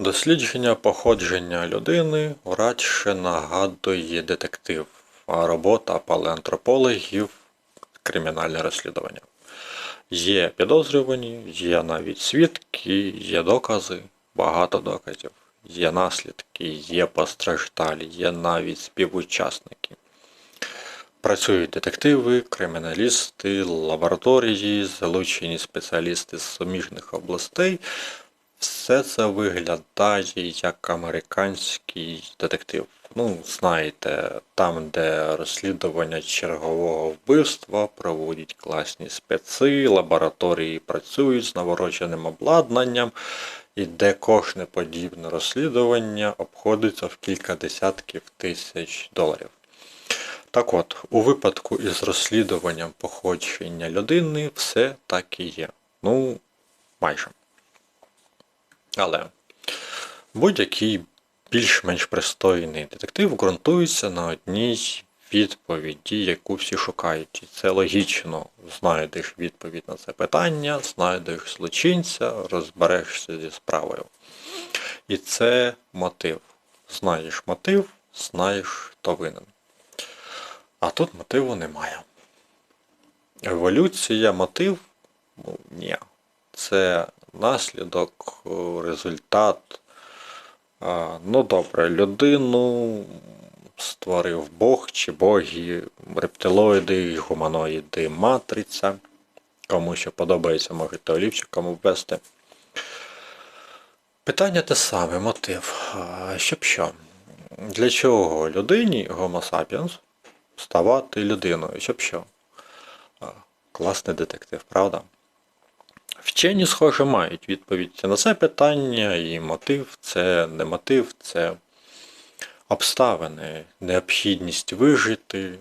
Дослідження походження людини радше нагадує детектив, а робота палеантропологів кримінальне розслідування. Є підозрювані, є навіть свідки, є докази, багато доказів, є наслідки, є постраждалі, є навіть співучасники. Працюють детективи, криміналісти, лабораторії, залучені спеціалісти з суміжних областей. Все це виглядає як американський детектив. Ну, знаєте, там, де розслідування чергового вбивства проводять класні специ, лабораторії працюють з навороченим обладнанням, і де кожне подібне розслідування обходиться в кілька десятків тисяч доларів. Так от, у випадку із розслідуванням походження людини все так і є. Ну, майже. Але будь-який більш-менш пристойний детектив ґрунтується на одній відповіді, яку всі шукають. І це логічно. Знайдеш відповідь на це питання, знайдеш злочинця, розберешся зі справою. І це мотив. Знаєш мотив, знаєш, хто винен. А тут мотиву немає. Еволюція, мотив? Ну, ні. Це наслідок, результат. Ну добре, людину створив Бог чи боги, рептилоїди, гуманоїди, матриця. Кому що подобається, можете олівчиком ввести. Питання те саме, мотив. Щоб що? Для чого людині, Homo sapiens, ставати людиною? Щоб що? Класний детектив, правда? Вчені, схоже, мають відповідь на це питання, і мотив це не мотив, це обставини, необхідність вижити,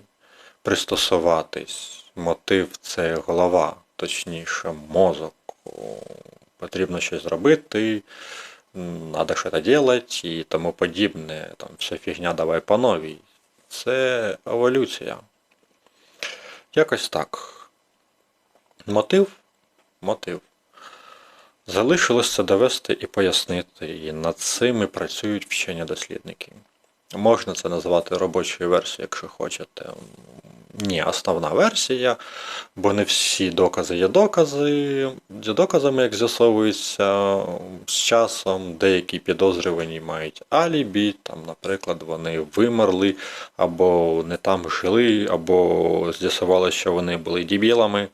пристосуватись. Мотив це голова, точніше, мозок. Потрібно щось зробити, надо щось робити і тому подібне. Там вся фігня давай по новій. Це еволюція. Якось так. Мотив? Мотив. Залишилось це довести і пояснити, і над цим і працюють вчені дослідники. Можна це назвати робочою версією, якщо хочете. Ні, основна версія, бо не всі докази є докази. За доказами, як з'ясовується, з часом деякі підозрювані мають алібі, там, наприклад, вони вимерли, або не там жили, або з'ясували, що вони були дібілами.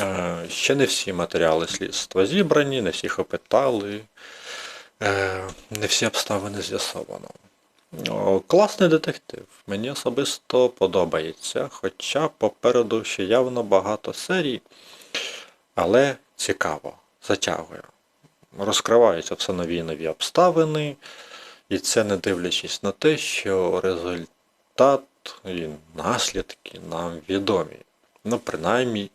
Е, Ще не всі матеріали слідства зібрані, не всіх опитали, е, не всі обставини з'ясовано. Класний детектив. Мені особисто подобається, хоча попереду ще явно багато серій, але цікаво, затягує. Розкриваються все нові і нові обставини, і це не дивлячись на те, що результат і наслідки нам відомі. Ну, принаймні,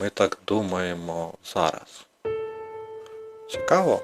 ми так думаємо зараз. Цікаво?